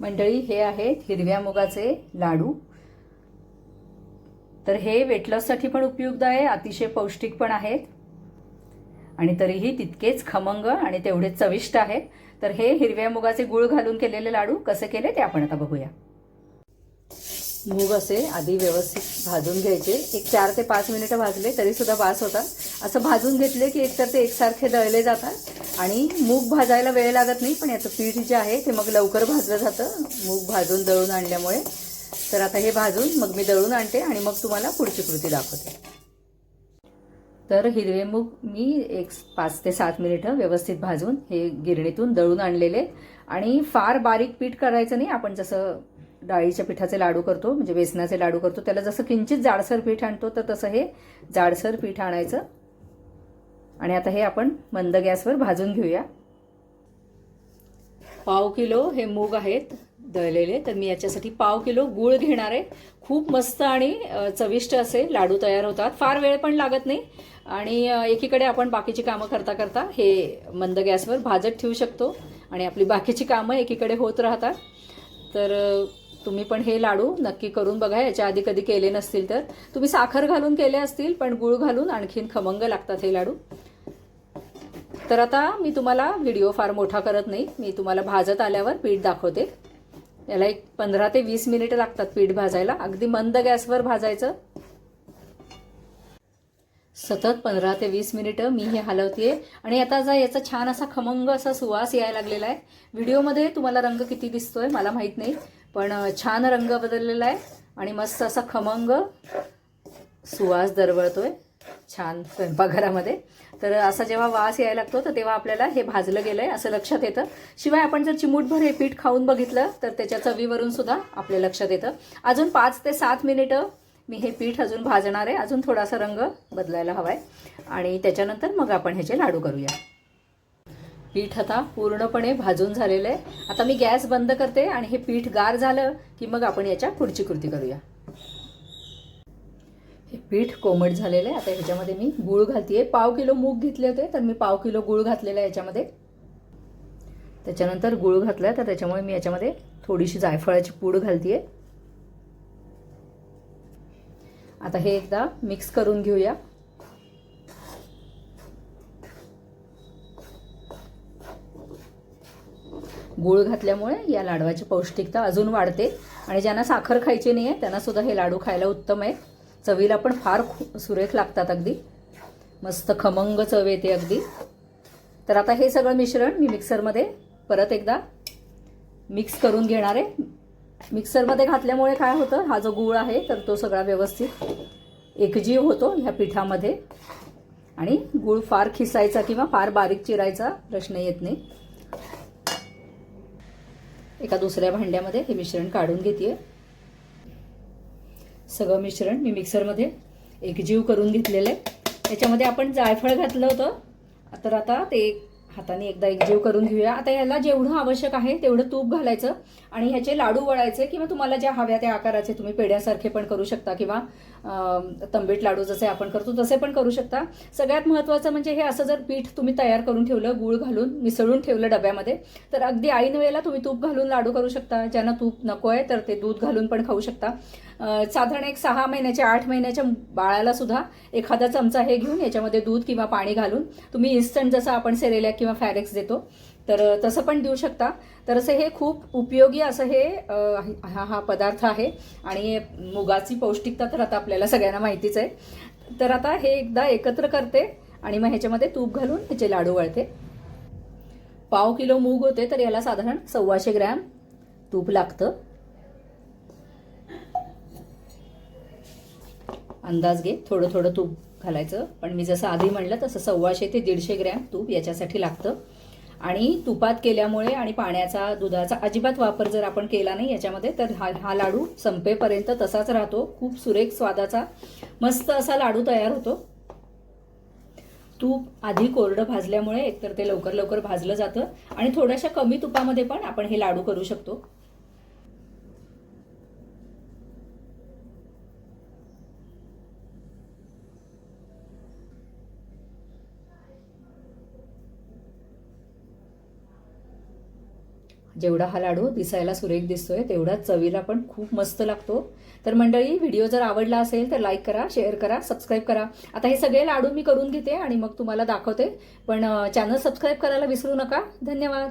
मंडळी हे आहेत हिरव्या मुगाचे लाडू. तर हे वेट लॉससाठी पण उपयुक्त आहे अतिशय पौष्टिक पण आहेत. आणि तरीही तितकेच खमंग आणि तेवढे चविष्ट आहेत. तर हे हिरव्या मुगाचे गुळ घालून केलेले लाडू कसे केले ते आपण आता बघूया. मूग असे आधी व्यवस्थित भाजून घ्यायचे. एक चार ते पाच मिनिटं भाजले तरी सुद्धा बास होता असं भाजून घेतले की एकतर ते एकसारखे दळले जातात. आणि मूग भाजायला वेळ लागत नाही पण याचं पीठ जे आहे ते मग लवकर भाजलं जातं. मूग भाजून दळून आणल्यामुळे. तर आता हे भाजून मग मी दळून आणते आणि मग तुम्हाला पुढची कृती दाखवते. तर हिरवे मूग मी एक पाच ते सात मिनिटं व्यवस्थित भाजून हे गिरणीतून दळून आणलेले. आणि फार बारीक पीठ करायचं नाही आपण जसं डाळीच्या पिठाचे लाडू करतो म्हणजे बेसनाचे लाडू करतो त्याला जसं किंचित जाडसर पीठ आणतो तर तसं हे जाडसर पीठ आणायचं. आणि आता हे आपण मंद गॅसवर भाजून घेऊया. पाव किलो हे मूग आहेत दळलेले तर मी याच्यासाठी पाव किलो गूळ घेणार आहे. खूप मस्त आणि चविष्ट असे लाडू तयार होतात. फार वेळ पण लागत नाही. आणि एकीकडे आपण बाकीची कामं करता करता हे मंद गॅसवर भाजत ठेवू शकतो. आणि आपली बाकीची कामं एकीकडे होत राहतात. तर तुम्ही पण हे लाडू नक्की करून बघा. याच्या आधी कधी केले नसतील तर. तुम्ही साखर घालून केले असतील पण गूळ घालून आणखीन खमंग लागतात हे लाडू. तर आता मी तुम्हाला व्हिडिओ फार मोठा करत नाही. मी तुम्हाला भाजत आल्यावर पीठ दाखवते. याला एक पंधरा ते वीस मिनिटं लागतात पीठ भाजायला. अगदी मंद गॅसवर भाजायचं. सतत पंधरा ते वीस मिनिटं मी हे हलवते आणि आता जा याचा छान असा खमंग असा सुवास यायला लागलेला आहे. व्हिडिओमध्ये तुम्हाला रंग किती दिसतोय मला माहीत नाही पण छान रंग बदललेला आहे. आणि मस्त असा खमंग सुवास दरवळतोय. छान स्वयंपाकघरामध्ये. तर असा जेव्हा वास यायला लागतो तर तेव्हा आपल्याला हे भाजलं गेलंय असं लक्षात येतं. शिवाय आपण जर चिमूटभर हे पीठ खाऊन बघितलं तर त्याच्या चवीवरून सुद्धा आपल्या लक्षात येतं. अजून पाच ते सात मिनिटं मी हे पीठ अजून भाजणार आहे. अजून थोडासा रंग बदलायला हवाय. आणि त्याच्यानंतर मग आपण ह्याचे लाडू करूया. पीठ आता पूर्णपणे भाजून झालेलं आहे. आता मी गॅस बंद करते आणि हे पीठ गार झालं की मग आपण याच्या पुढची कृती करूया. हे पीठ कोमट झालेलं आहे. आता ह्याच्यामध्ये मी गूळ घालते पाव किलो मूग घेतले होते तर मी पाव किलो गूळ घातलेला आहे याच्यामध्ये त्याच्यानंतर गूळ घातला तर त्याच्यामुळे मी याच्यामध्ये थोडीशी जायफळाची पूड घालते आता हे एकदा मिक्स करून घेऊया. गूळ घातल्यामुळे या लाडवाची पौष्टिकता अजून वाढते. आणि ज्यांना साखर खायची नाही आहे त्यांना सुद्धा हे लाडू खायला उत्तम आहे. चवीला पण फार खू- सुरेख लागतात अगदी. मस्त खमंग चव येते अगदी. तर आता हे सगळं मिश्रण मी मिक्सरमध्ये परत एकदा मिक्स करून घेणार आहे. मिक्सरमध्ये घातल्यामुळे काय होतं हा जो गूळ आहे तर तो सगळा व्यवस्थित एकजीव होतो ह्या पिठामध्ये. आणि गूळ फार खिसायचा किंवा फार बारीक चिरायचा प्रश्न येत नाही. एका दुसऱ्या भांड्यामध्ये हे मिश्रण काढून घेते सगळं मिश्रण मी मिक्सरमध्ये एकजीव करून घेतलेलं आहे. त्याच्यामध्ये आपण जायफळ घातलं होतं. तर आता ते हाताने एकदा एकजीव करून घेऊया. आता याला जेवढं आवश्यक आहे तेवढं तूप घालायचं आणि ह्याचे लाडू वळायचे किंवा तुम्हाला ज्या हव्या त्या आकाराचे तुम्ही पेड्यासारखे पण करू शकता किंवा तंबीट लाडू जसे आपण करतो तसे पण करू शकता. सगळ्यात महत्त्वाचं म्हणजे हे असं जर पीठ तुम्ही तयार करून ठेवलं गूळ घालून मिसळून ठेवलं डब्यामध्ये तर अगदी ऐन वेळेला तुम्ही तूप घालून लाडू करू शकता. ज्यांना तूप नको आहे तर ते दूध घालून पण खाऊ शकता. साधारण एक सहा महिन्याच्या आठ महिन्याच्या बाळाला सुद्धा एखादा चमचा हे घेऊन याच्यामध्ये दूध किंवा पाणी घालून तुम्ही इन्स्टंट जसं आपण सेरेलॅक किंवा फॅरेक्स देतो तर तसं पण देऊ शकता. तर असं हे खूप उपयोगी असं हे हा हा पदार्थ आहे. आणि मुगाची पौष्टिकता तर आता आपल्याला सगळ्यांना माहितीच आहे. तर आता हे एकदा एकत्र करते आणि मग ह्याच्यामध्ये तूप घालून ह्याचे लाडू वळते. पाव किलो मूग होते तर याला साधारण सव्वाशे ग्रॅम तूप लागतं. अंदाज घे. थोडं थोडं तूप घालायचं. पण मी जसं आधी म्हणलं तसं सव्वाशे ते दीडशे ग्रॅम तूप याच्यासाठी लागतं. आणि तुपात केल्यामुळे आणि पाण्याचा दुधाचा अजिबात वापर जर आपण केला नाही याच्यामध्ये तर हा हा लाडू संपेपर्यंत तसाच राहतो. खूप सुरेख स्वादाचा मस्त असा लाडू तयार होतो. तूप आधी कोरडं भाजल्यामुळे एकतर ते लवकर लवकर भाजलं जातं. आणि थोड्याशा कमी तुपामध्ये पण आपण हे लाडू करू शकतो. जेवढा हा लाडू दिसायला सुरेख दिसतोय तेवढा चवीला पण खूप मस्त लागतो. तर मंडळी व्हिडिओ जर आवडला असेल तर लाईक करा शेअर करा सबस्क्राईब करा. आता हे सगळे लाडू मी करून घेते आणि मग तुम्हाला दाखवते. पण चॅनल सबस्क्राईब करायला विसरू नका. धन्यवाद.